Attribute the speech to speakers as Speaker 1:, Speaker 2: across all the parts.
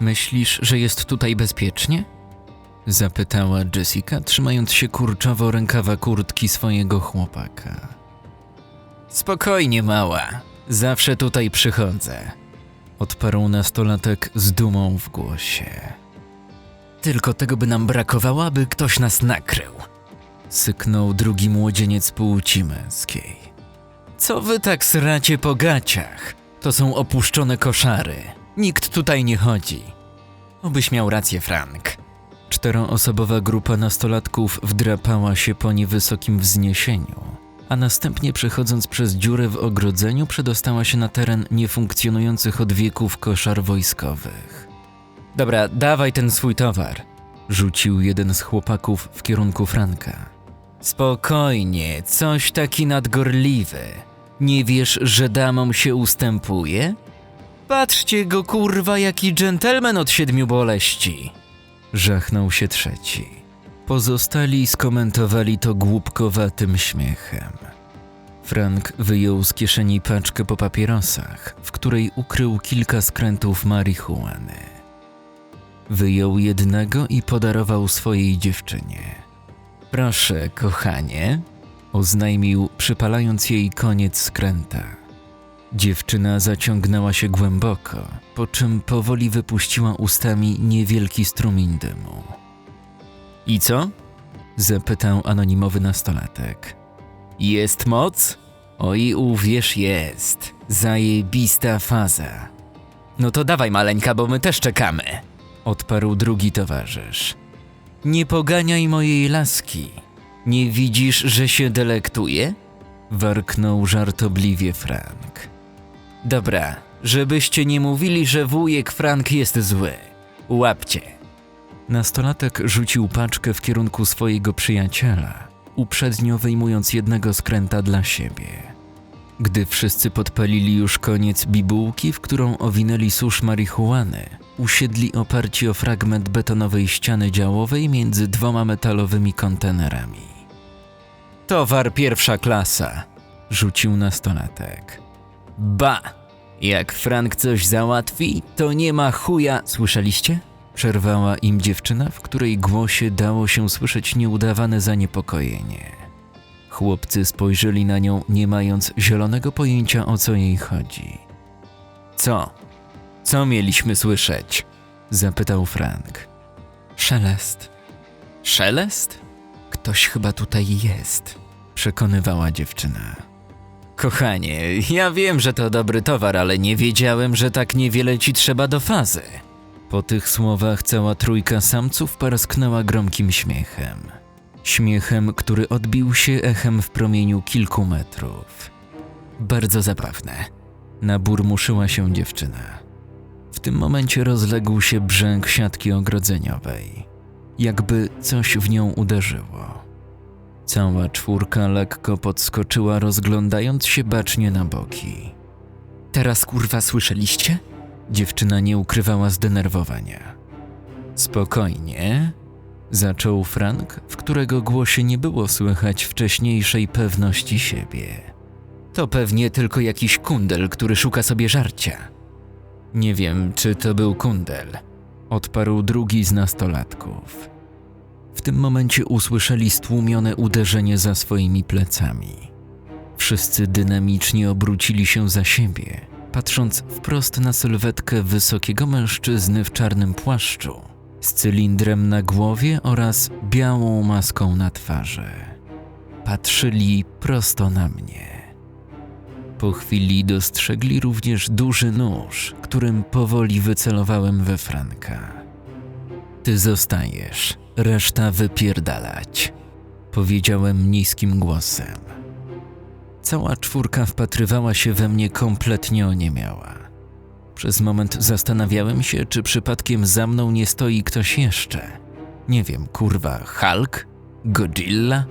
Speaker 1: Myślisz, że jest tutaj bezpiecznie? Zapytała Jessica, trzymając się kurczowo rękawa kurtki swojego chłopaka. Spokojnie, mała. Zawsze tutaj przychodzę. Odparł nastolatek z dumą w głosie. Tylko tego by nam brakowało, aby ktoś nas nakrył. Syknął drugi młodzieniec płci męskiej. Co wy tak sracie po gaciach? To są opuszczone koszary. Nikt tutaj nie chodzi. Obyś miał rację, Frank. Czteroosobowa grupa nastolatków wdrapała się po niewysokim wzniesieniu, a następnie przechodząc przez dziurę w ogrodzeniu przedostała się na teren niefunkcjonujących od wieków koszar wojskowych. Dobra, dawaj ten swój towar, rzucił jeden z chłopaków w kierunku Franka. Spokojnie, coś taki nadgorliwy. Nie wiesz, że damom się ustępuje? Patrzcie go, kurwa, jaki dżentelmen od siedmiu boleści. Żachnął się trzeci. Pozostali skomentowali to głupkowatym śmiechem. Frank wyjął z kieszeni paczkę po papierosach, w której ukrył kilka skrętów marihuany. Wyjął jednego i podarował swojej dziewczynie. Proszę, kochanie, oznajmił, przypalając jej koniec skręta. Dziewczyna zaciągnęła się głęboko, po czym powoli wypuściła ustami niewielki strumień dymu. I co? zapytał anonimowy nastolatek. Jest moc? Oj, uwierz, jest. Zajebista faza. No to dawaj, maleńka, bo my też czekamy. Odparł drugi towarzysz. Nie poganiaj mojej laski. Nie widzisz, że się delektuje? Warknął żartobliwie Frank. Dobra, żebyście nie mówili, że wujek Frank jest zły. Łapcie. Nastolatek rzucił paczkę w kierunku swojego przyjaciela, uprzednio wyjmując jednego skręta dla siebie. Gdy wszyscy podpalili już koniec bibułki, w którą owinęli susz marihuany, usiedli oparci o fragment betonowej ściany działowej między dwoma metalowymi kontenerami. Towar pierwsza klasa, rzucił nastolatek. Ba! Jak Frank coś załatwi, to nie ma chuja. Słyszeliście? Przerwała im dziewczyna, w której głosie dało się słyszeć nieudawane zaniepokojenie. Chłopcy spojrzeli na nią, nie mając zielonego pojęcia o co jej chodzi. Co? Co mieliśmy słyszeć? Zapytał Frank. Szelest. Szelest? Ktoś chyba tutaj jest, przekonywała dziewczyna. Kochanie, ja wiem, że to dobry towar, ale nie wiedziałem, że tak niewiele ci trzeba do fazy. Po tych słowach cała trójka samców parsknęła gromkim śmiechem. Śmiechem, który odbił się echem w promieniu kilku metrów. Bardzo zabawne. Naburmuszyła się dziewczyna. W tym momencie rozległ się brzęk siatki ogrodzeniowej. Jakby coś w nią uderzyło. Cała czwórka lekko podskoczyła, rozglądając się bacznie na boki. Teraz kurwa słyszeliście? Dziewczyna nie ukrywała zdenerwowania. Spokojnie, zaczął Frank, w którego głosie nie było słychać wcześniejszej pewności siebie. To pewnie tylko jakiś kundel, który szuka sobie żarcia. Nie wiem, czy to był kundel, odparł drugi z nastolatków. W tym momencie usłyszeli stłumione uderzenie za swoimi plecami. Wszyscy dynamicznie obrócili się za siebie, patrząc wprost na sylwetkę wysokiego mężczyzny w czarnym płaszczu, z cylindrem na głowie oraz białą maską na twarzy. Patrzyli prosto na mnie. Po chwili dostrzegli również duży nóż, którym powoli wycelowałem we Franka. Ty zostajesz, reszta wypierdalać, powiedziałem niskim głosem. Cała czwórka wpatrywała się we mnie kompletnie oniemiała. Przez moment zastanawiałem się, czy przypadkiem za mną nie stoi ktoś jeszcze. Nie wiem, kurwa, Hulk? Godzilla?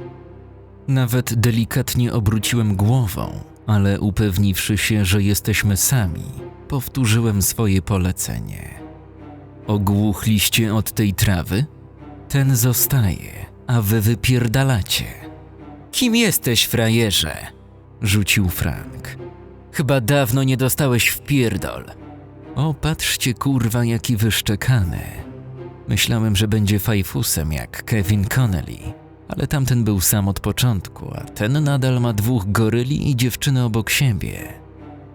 Speaker 1: Nawet delikatnie obróciłem głową, ale upewniwszy się, że jesteśmy sami, powtórzyłem swoje polecenie. Ogłuchliście od tej trawy? Ten zostaje, a wy wypierdalacie. Kim jesteś, frajerze? Rzucił Frank. Chyba dawno nie dostałeś w pierdol. O, patrzcie kurwa, jaki wyszczekany. Myślałem, że będzie fajfusem jak Kevin Connelly, ale tamten był sam od początku, a ten nadal ma dwóch goryli i dziewczynę obok siebie.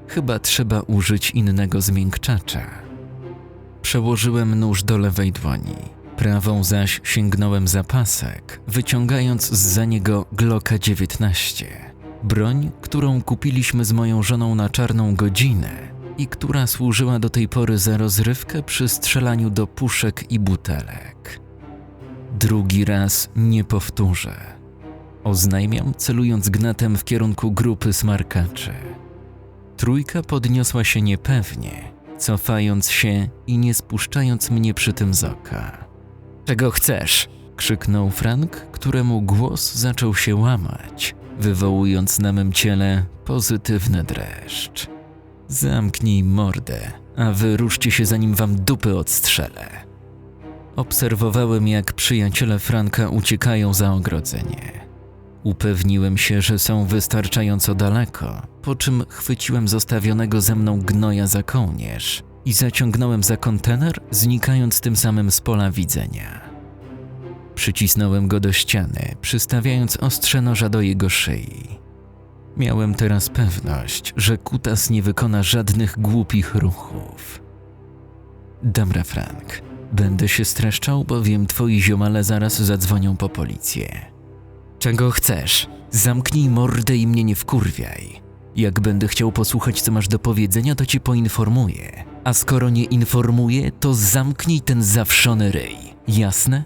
Speaker 1: Chyba trzeba użyć innego zmiękczacza. Przełożyłem nóż do lewej dłoni, prawą zaś sięgnąłem za pasek, wyciągając za niego Glocka 19. Broń, którą kupiliśmy z moją żoną na czarną godzinę i która służyła do tej pory za rozrywkę przy strzelaniu do puszek i butelek. Drugi raz nie powtórzę. Oznajmiam, celując gnatem w kierunku grupy smarkaczy. Trójka podniosła się niepewnie, cofając się i nie spuszczając mnie przy tym z oka. Czego chcesz? krzyknął Frank, któremu głos zaczął się łamać, wywołując na mym ciele pozytywny dreszcz. Zamknij mordę, a wy ruszcie się zanim wam dupy odstrzelę. Obserwowałem, jak przyjaciele Franka uciekają za ogrodzenie. Upewniłem się, że są wystarczająco daleko, po czym chwyciłem zostawionego ze mną gnoja za kołnierz i zaciągnąłem za kontener, znikając tym samym z pola widzenia. Przycisnąłem go do ściany, przystawiając ostrze noża do jego szyi. Miałem teraz pewność, że kutas nie wykona żadnych głupich ruchów. Dobra, Frank, będę się streszczał, bowiem twoi ziomale zaraz zadzwonią po policję. Czego chcesz? Zamknij mordę i mnie nie wkurwiaj. Jak będę chciał posłuchać, co masz do powiedzenia, to ci poinformuję. A skoro nie informuję, to zamknij ten zawszony ryj. Jasne?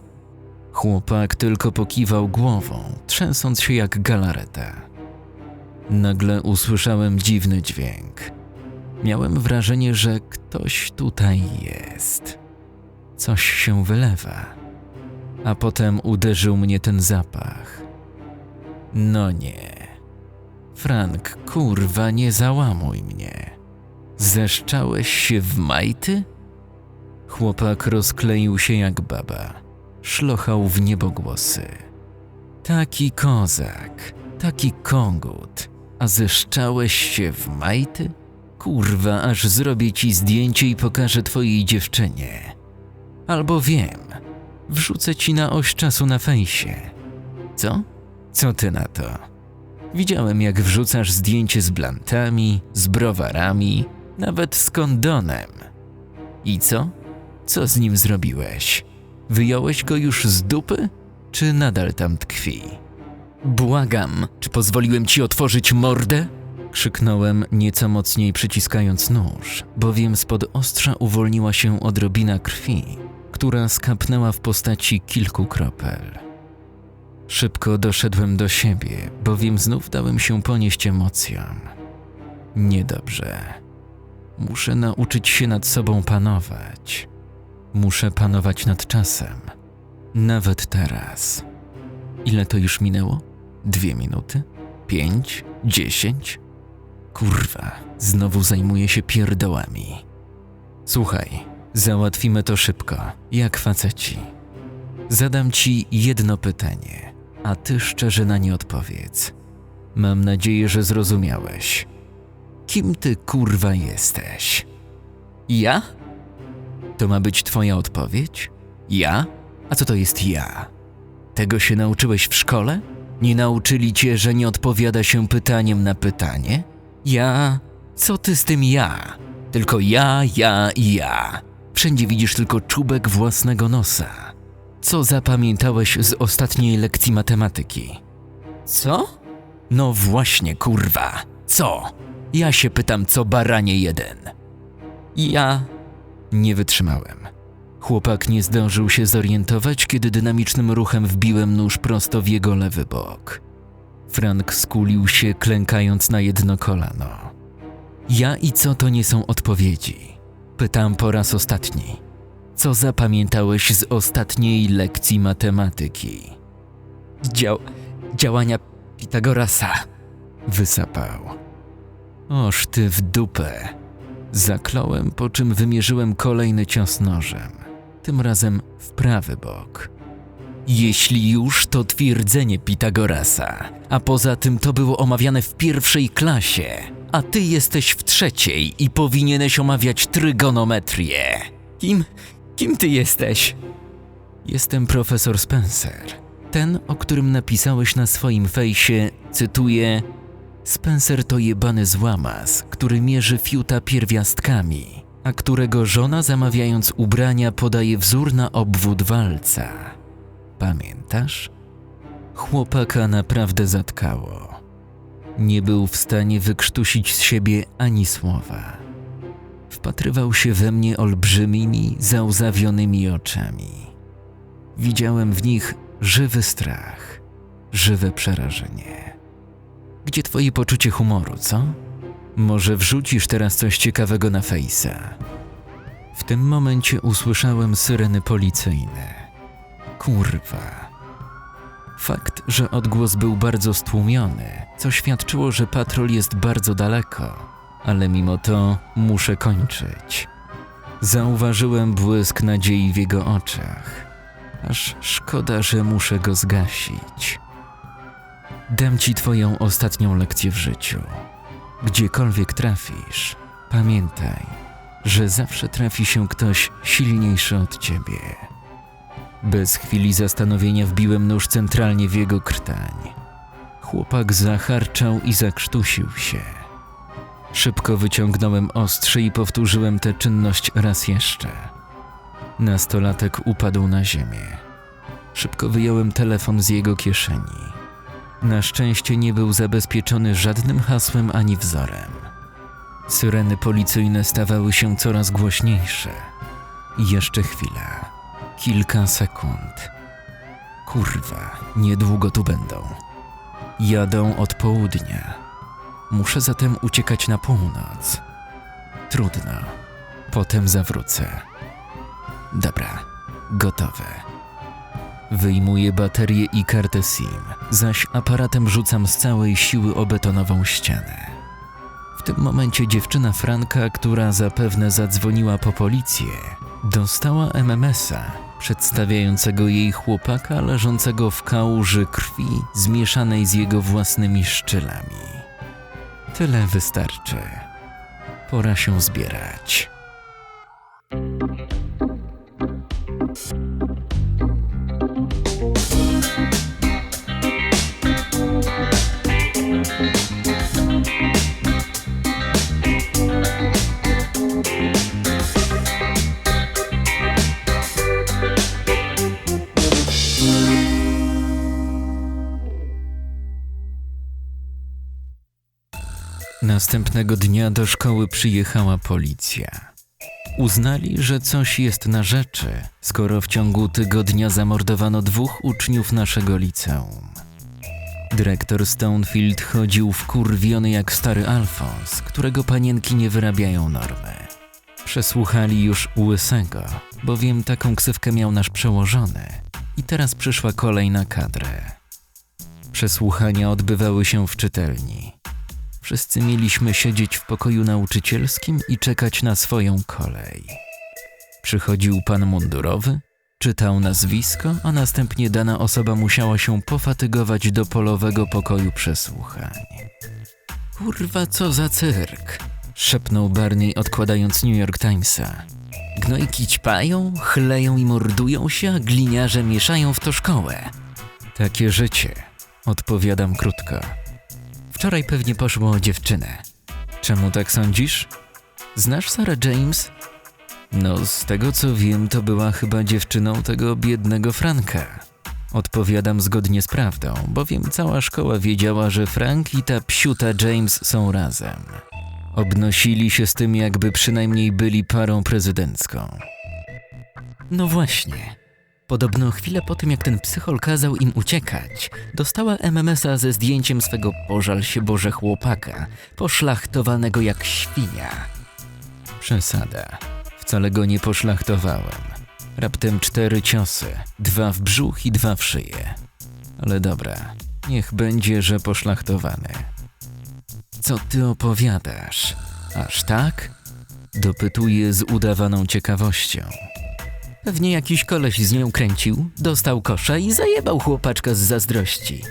Speaker 1: Chłopak tylko pokiwał głową, trzęsąc się jak galareta. Nagle usłyszałem dziwny dźwięk. Miałem wrażenie, że ktoś tutaj jest. Coś się wylewa. A potem uderzył mnie ten zapach. No nie. Frank, kurwa, nie załamuj mnie. Zeszczałeś się w majty? Chłopak rozkleił się jak baba. Szlochał w niebogłosy. Taki kozak, taki kongut, a zeszczałeś się w majty? Kurwa, aż zrobię ci zdjęcie i pokażę twojej dziewczynie. Albo wiem, wrzucę ci na oś czasu na fejsie. Co? Co ty na to? Widziałem, jak wrzucasz zdjęcie z blantami, z browarami, nawet z kondonem. I co? Co z nim zrobiłeś? Wyjąłeś go już z dupy? Czy nadal tam tkwi? Błagam, czy pozwoliłem ci otworzyć mordę? Krzyknąłem nieco mocniej przyciskając nóż, bowiem spod ostrza uwolniła się odrobina krwi, która skapnęła w postaci kilku kropel. Szybko doszedłem do siebie, bowiem znów dałem się ponieść emocjom. Niedobrze. Muszę nauczyć się nad sobą panować. Muszę panować nad czasem. Nawet teraz. Ile to już minęło? Dwie minuty? Pięć? Dziesięć? Kurwa, znowu zajmuję się pierdołami. Słuchaj, załatwimy to szybko, jak faceci. Zadam ci jedno pytanie, a ty szczerze na nie odpowiedz. Mam nadzieję, że zrozumiałeś. Kim ty kurwa jesteś? Ja? To ma być twoja odpowiedź? Ja? A co to jest ja? Tego się nauczyłeś w szkole? Nie nauczyli cię, że nie odpowiada się pytaniem na pytanie? Ja? Co ty z tym ja? Tylko ja, ja i ja. Wszędzie widzisz tylko czubek własnego nosa. Co zapamiętałeś z ostatniej lekcji matematyki? Co? No właśnie, kurwa. Co? Ja się pytam, co baranie jeden. Ja. Nie wytrzymałem. Chłopak nie zdążył się zorientować, kiedy dynamicznym ruchem wbiłem nóż prosto w jego lewy bok. Frank skulił się, klękając na jedno kolano. Ja i co to nie są odpowiedzi? Pytam po raz ostatni. Co zapamiętałeś z ostatniej lekcji matematyki? Dział... działania Pitagorasa. Wysapał. Oż ty w dupę. Zakląłem, po czym wymierzyłem kolejny cios nożem. Tym razem w prawy bok. Jeśli już, to twierdzenie Pitagorasa, a poza tym to było omawiane w pierwszej klasie. a ty jesteś w trzeciej i powinieneś omawiać trygonometrię. Kim? Kim ty jesteś? Jestem profesor Spencer. Ten, o którym napisałeś na swoim fejsie, cytuję: Spencer to jebany złamas, który mierzy fiuta pierwiastkami, a którego żona zamawiając ubrania podaje wzór na obwód walca. Pamiętasz? Chłopaka naprawdę zatkało. Nie był w stanie wykrztusić z siebie ani słowa. Wpatrywał się we mnie olbrzymimi, załzawionymi oczami. Widziałem w nich żywy strach, żywe przerażenie. Gdzie twoje poczucie humoru, co? Może wrzucisz teraz coś ciekawego na fejsa? W tym momencie usłyszałem syreny policyjne. Kurwa. Fakt, że odgłos był bardzo stłumiony, co świadczyło, że patrol jest bardzo daleko, ale mimo to muszę kończyć. Zauważyłem błysk nadziei w jego oczach. Aż szkoda, że muszę go zgasić. Dam ci twoją ostatnią lekcję w życiu. Gdziekolwiek trafisz, pamiętaj, że zawsze trafi się ktoś silniejszy od ciebie. Bez chwili zastanowienia wbiłem nóż centralnie w jego krtań. Chłopak zacharczał i zakrztusił się. Szybko wyciągnąłem ostrze i powtórzyłem tę czynność raz jeszcze. Nastolatek upadł na ziemię. Szybko wyjąłem telefon z jego kieszeni. Na szczęście nie był zabezpieczony żadnym hasłem ani wzorem. Syreny policyjne stawały się coraz głośniejsze. Jeszcze chwila. Kilka sekund. Kurwa, niedługo tu będą. Jadą od południa. Muszę zatem uciekać na północ. Trudno. Potem zawrócę. Dobra, gotowe. Wyjmuję baterię i kartę SIM, zaś aparatem rzucam z całej siły o betonową ścianę. W tym momencie dziewczyna Franka, która zapewne zadzwoniła po policję, dostała MMS-a przedstawiającego jej chłopaka leżącego w kałuży krwi zmieszanej z jego własnymi szczylami. Tyle wystarczy. Pora się zbierać. Następnego dnia do szkoły przyjechała policja. Uznali, że coś jest na rzeczy, skoro w ciągu tygodnia zamordowano dwóch uczniów naszego liceum. Dyrektor Stonefield chodził wkurwiony jak stary Alfons, którego panienki nie wyrabiają normy. Przesłuchali już Łysego, bowiem taką ksywkę miał nasz przełożony i teraz przyszła kolej na kadrę. Przesłuchania odbywały się w czytelni. Wszyscy mieliśmy siedzieć w pokoju nauczycielskim i czekać na swoją kolej. Przychodził pan mundurowy, czytał nazwisko, a następnie dana osoba musiała się pofatygować do polowego pokoju przesłuchań. Kurwa, co za cyrk! szepnął Barney, odkładając New York Timesa. Gnojki ćpają, chleją i mordują się, a gliniarze mieszają w to szkołę. Takie życie, odpowiadam krótko. Wczoraj pewnie poszło o dziewczynę. Czemu tak sądzisz? Znasz Sarah James? No, z tego co wiem, to była chyba dziewczyną tego biednego Franka. Odpowiadam zgodnie z prawdą, bowiem cała szkoła wiedziała, że Frank i ta psiuta James są razem. Obnosili się z tym, jakby przynajmniej byli parą prezydencką. No właśnie. Podobno chwilę po tym, jak ten psychol kazał im uciekać, dostała MMS-a ze zdjęciem swego pożal się Boże chłopaka, poszlachtowanego jak świnia. Przesada. Wcale go nie poszlachtowałem. Raptem cztery ciosy, dwa w brzuch i dwa w szyję. Ale dobra, niech będzie, że poszlachtowany. Co ty opowiadasz? Aż tak? Dopytuję z udawaną ciekawością. Pewnie jakiś koleś z nią kręcił, dostał kosza i zajebał chłopaczka z zazdrości.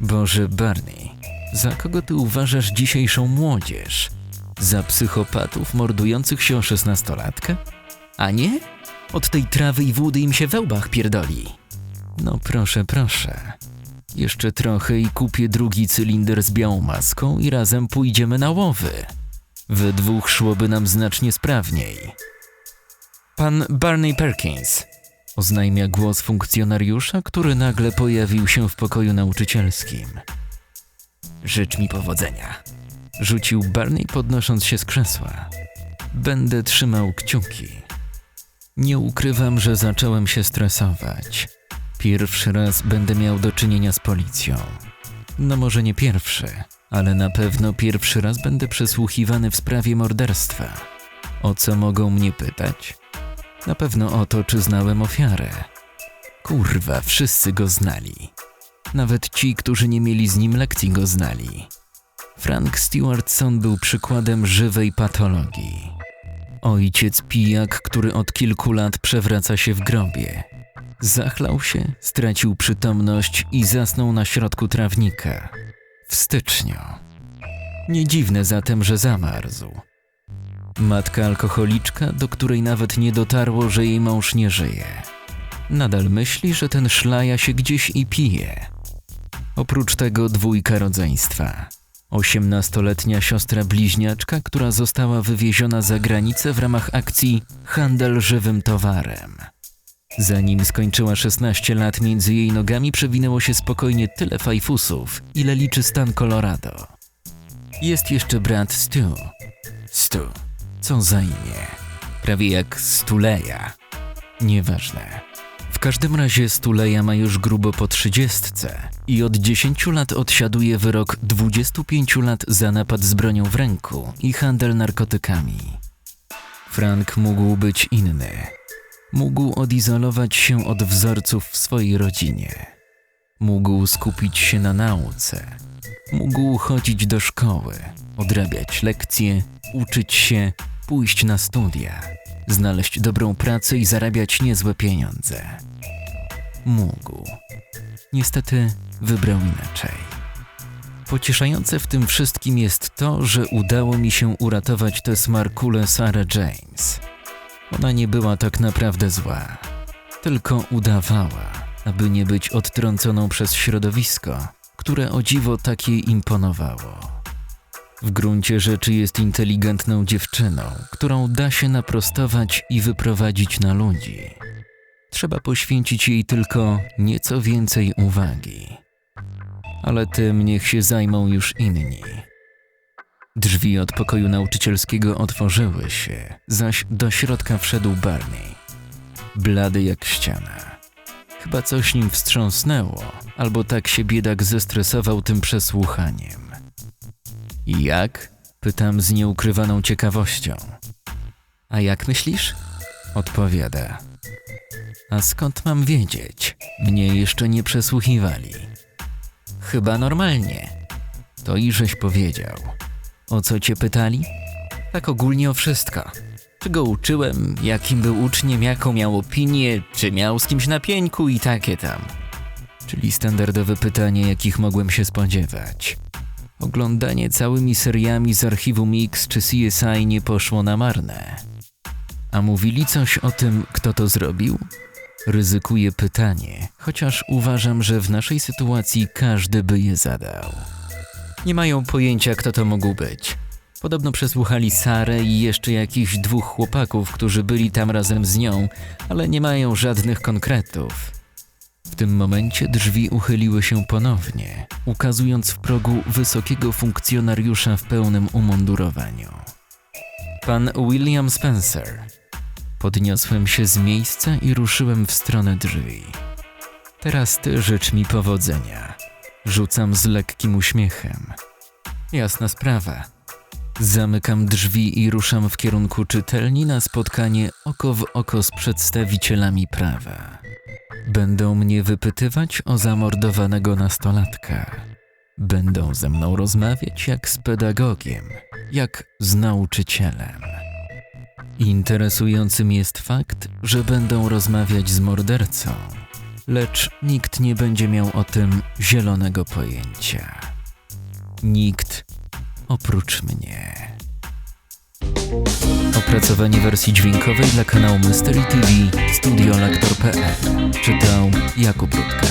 Speaker 1: Boże, Barney, Za kogo ty uważasz dzisiejszą młodzież? Za psychopatów mordujących się o szesnastolatkę? A nie? Od tej trawy i wody im się we łbach pierdoli. No proszę, proszę. Jeszcze trochę i kupię drugi cylinder z białą maską i razem pójdziemy na łowy. We dwóch szłoby nam znacznie sprawniej. Pan Barney Perkins, oznajmia głos funkcjonariusza, który nagle pojawił się w pokoju nauczycielskim. Życz mi powodzenia. Rzucił Barney podnosząc się z krzesła. Będę trzymał kciuki. Nie ukrywam, że zacząłem się stresować. Pierwszy raz będę miał do czynienia z policją. No może nie pierwszy, ale na pewno pierwszy raz będę przesłuchiwany w sprawie morderstwa. O co mogą mnie pytać? Na pewno o to, czy znałem ofiarę. Kurwa, wszyscy go znali. Nawet ci, którzy nie mieli z nim lekcji, go znali. Frank Stewardson był przykładem żywej patologii. Ojciec pijak, który od kilku lat przewraca się w grobie. Zachlał się, stracił przytomność i zasnął na środku trawnika. W styczniu. Nie dziwne zatem, że zamarzł. Matka alkoholiczka, do której nawet nie dotarło, że jej mąż nie żyje. Nadal myśli, że ten szlaja się gdzieś i pije. Oprócz tego dwójka rodzeństwa. Osiemnastoletnia siostra bliźniaczka, która została wywieziona za granicę w ramach akcji Handel żywym towarem. Zanim skończyła 16 lat, między jej nogami przewinęło się spokojnie tyle fajfusów, ile liczy stan Colorado. Jest jeszcze brat Stu. Stu. Co za imię? Prawie jak Stuleja. Nieważne. W każdym razie Stuleja ma już grubo po trzydziestce i od 10 lat odsiaduje wyrok 25 lat za napad z bronią w ręku i handel narkotykami. Frank mógł być inny. Mógł odizolować się od wzorców w swojej rodzinie. Mógł skupić się na nauce. Mógł chodzić do szkoły, odrabiać lekcje, uczyć się, pójść na studia, znaleźć dobrą pracę i zarabiać niezłe pieniądze. Mógł. Niestety wybrał inaczej. Pocieszające w tym wszystkim jest to, że udało mi się uratować tę smarkulę Sarah James. Ona nie była tak naprawdę zła, tylko udawała, aby nie być odtrąconą przez środowisko, które o dziwo tak jej imponowało. W gruncie rzeczy jest inteligentną dziewczyną, którą da się naprostować i wyprowadzić na ludzi. Trzeba poświęcić jej tylko nieco więcej uwagi. Ale tym niech się zajmą już inni. Drzwi od pokoju nauczycielskiego otworzyły się, zaś do środka wszedł Barney. Blady jak ściana. Chyba coś nim wstrząsnęło, albo tak się biedak zestresował tym przesłuchaniem. Jak? Pytam z nieukrywaną ciekawością. A jak myślisz? Odpowiada. A skąd mam wiedzieć? Mnie jeszcze nie przesłuchiwali. Chyba normalnie. To i żeś powiedział. O co cię pytali? Tak ogólnie o wszystko. Czy go uczyłem, jakim był uczniem, jaką miał opinię, czy miał z kimś na i takie tam. Czyli standardowe pytanie, jakich mogłem się spodziewać. Oglądanie całymi seriami z archiwum X czy CSI nie poszło na marne. A mówili coś o tym, kto to zrobił? Ryzykuję pytanie, chociaż uważam, że w naszej sytuacji każdy by je zadał. Nie mają pojęcia, kto to mógł być. Podobno przesłuchali Sarę i jeszcze jakichś dwóch chłopaków, którzy byli tam razem z nią, ale nie mają żadnych konkretów. W tym momencie drzwi uchyliły się ponownie, ukazując w progu wysokiego funkcjonariusza w pełnym umundurowaniu. Pan William Spencer. Podniosłem się z miejsca i ruszyłem w stronę drzwi. Teraz ty życz mi powodzenia. Rzucam z lekkim uśmiechem. Jasna sprawa. Zamykam drzwi i ruszam w kierunku czytelni na spotkanie oko w oko z przedstawicielami prawa. Będą mnie wypytywać o zamordowanego nastolatka. Będą ze mną rozmawiać jak z pedagogiem, jak z nauczycielem. Interesującym jest fakt, że będą rozmawiać z mordercą, lecz nikt nie będzie miał o tym zielonego pojęcia. Nikt oprócz mnie. Opracowanie wersji dźwiękowej dla kanału Mystery TV Studio Lektor.pl Czytał Jakub Rutka.